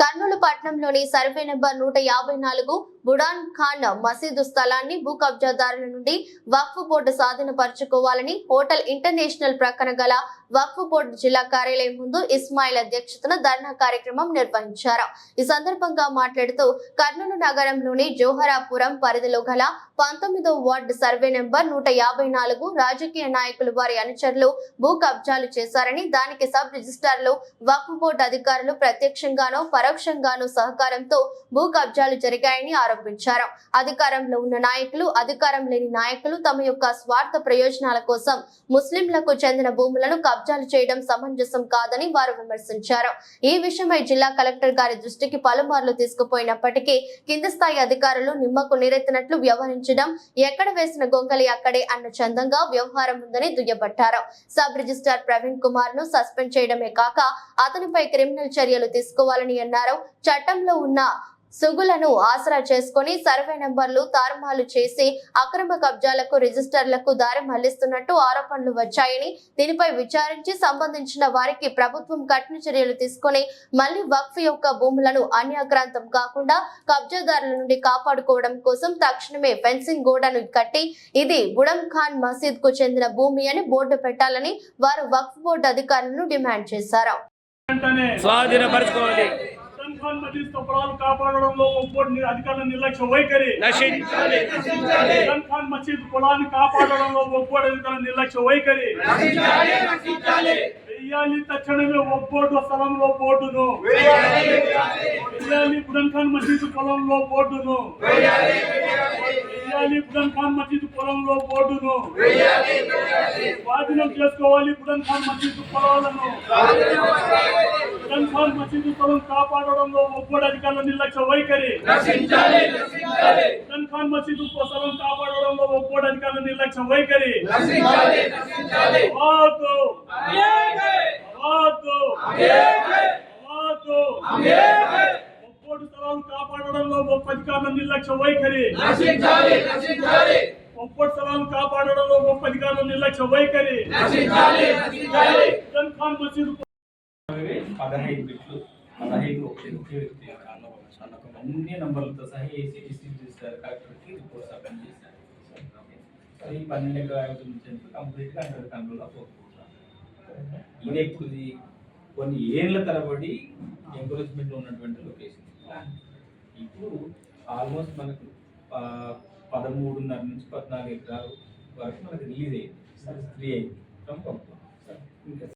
కర్నూలు పట్టణంలోని survey number నూట యాభై నాలుగు బుడాన్ ఖాన్ మసీదు స్థలాన్ని భూ కబ్జాదారుల నుండి వక్ఫ్ బోర్డు స్వాధీనపరచుకోవాలని హోటల్ ఇంటర్నేషనల్ ప్రక్కన గల వక్ఫ్ బోర్డు జిల్లా కార్యాలయం ముందు ఇస్మాయిల్ అధ్యక్షతన ధర్నా కార్యక్రమం నిర్వహించారు. ఈ సందర్భంగా మాట్లాడుతూ కర్నూలు నగరంలోని జోహరాపురం పరిధిలో గల పంతొమ్మిదో వార్డు సర్వే నెంబర్ నూట యాభై నాలుగు రాజకీయ నాయకులు వారి అనుచరులు భూ కబ్జాలు చేశారని దానికి సబ్ రిజిస్ట్రార్లు వక్ఫ్ బోర్డు అధికారులు ప్రత్యక్షంగానో పరోక్షంగా పరోక్షంగానో సహకారంతో భూ కబ్జాలు జరిగాయని ఆరోపించారు. అధికారంలో ఉన్న నాయకులు అధికారం లేని నాయకులు తమ యొక్క స్వార్థ ప్రయోజనాల కోసం ముస్లింలకు చెందిన భూములను కబ్జాలు చేయడం సమంజసం కాదని వారు విమర్శించారు. ఈ విషయమై జిల్లా కలెక్టర్ గారి దృష్టికి పలుమార్లు తీసుకుపోయినప్పటికీ కింది స్థాయి అధికారులు నిమ్మకు నీరెత్తినట్లు వ్యవహరించడం ఎక్కడ వేసిన గొంగలి అక్కడే అన్న చందంగా వ్యవహారం ఉందని దుయ్యబట్టారు. సబ్ రిజిస్ట్రార్ ప్రవీణ్ కుమార్ను సస్పెండ్ చేయడమే కాక అతనిపై క్రిమినల్ చర్యలు తీసుకోవాలని అన్నారు. చట్టంలో ఉన్న సుగులను ఆసరా చేసుకొని సర్వే నెంబర్లు తారుమాలు చేసి అక్రమ కబ్జాలకు రిజిస్టర్లకు దారి మళ్ళిస్తున్నట్టు ఆరోపణలు వచ్చాయని దీనిపై విచారించి సంబంధించిన వారికి ప్రభుత్వం కఠిన చర్యలు తీసుకొని మళ్ళీ వక్ఫ్ యొక్క భూములను అన్యాక్రాంతం కాకుండా కబ్జాదారుల నుండి కాపాడుకోవడం కోసం తక్షణమే ఫెన్సింగ్ గోడను కట్టి ఇది బుడం ఖాన్ మసీద్కు చెందిన భూమి అని బోర్డు పెట్టాలని వారు వక్ఫ్ బోర్డు అధికారులను డిమాండ్ చేశారు. స్వాధీనపరచుకోవాలి మజీద్ పొలాలు కాపాడడంలో ఒక్కోటి అధికారుల నిర్లక్ష్య వైఖరి. ఖాన్ మసీద్ పొలాన్ని కాపాడడంలో ఒక్కోటి అధికారుల నిర్లక్ష్య వైఖరి. వెయ్యాలి తక్షణమే ఒక్కోటి స్థలంలో బోర్డును. వెయ్యాలి బుడన్ ఖాన్ మసీద్ పొలంలో బోర్డును. వెయ్యాలి బుడన్ ఖాన్ మసీద్ పొలంలో బోర్డును. స్వాధీనం చేసుకోవాలి బుడన్ ఖాన్ మసీద్ పొలాలను. ఖాన్ మసీద్ పొలం కాపాడడంలో ఒక్కోటి అధికారుల నిర్లక్ష్య వైఖరి. ఖాన్ మసీద్ పొలం కాపాడడంలో ఒక్కోటి అధికారుల నిర్లక్ష్య వైఖరి. అవాదు అవాదు అవాదు ఒక్కోటి స్థలాలు కాపాడడంలో ఒక్క అధికారుల నిర్లక్ష్య వైఖరి. ఒక్కోటి స్థలాలు కాపాడడంలో ఒక్క అధికారుల నిర్లక్ష్య వైఖరి. ఖాన్ మసీద్ పదహైదు బిట్లు పదహైదు ఒకటి ఒకే వ్యక్తి యొక్క సంతకం అన్ని నంబర్లతో సహా ఏసీ డిస్ట్రిబ్యూట్ చేస్తారు కలెక్టర్కి రిపోర్ట్ సబ్మిట్ చేశారు. సో ఈ పన్నెండు ఎకరాల గురించి కంప్లీట్గా అండర్ కంట్రోల్లో ఆఫ్ ఇది ఎప్పుడు కొన్ని ఏళ్ళ తరబడి ఎంకరేజ్మెంట్లో ఉన్నటువంటి లొకేషన్ ఇప్పుడు ఆల్మోస్ట్ మనకు పదమూడున్నర నుంచి పద్నాలుగు ఎకరాలు వరకు మనకు రిలీజ్ అయ్యింది త్రీ అయింది. ఫ్రమ్ ఇంకా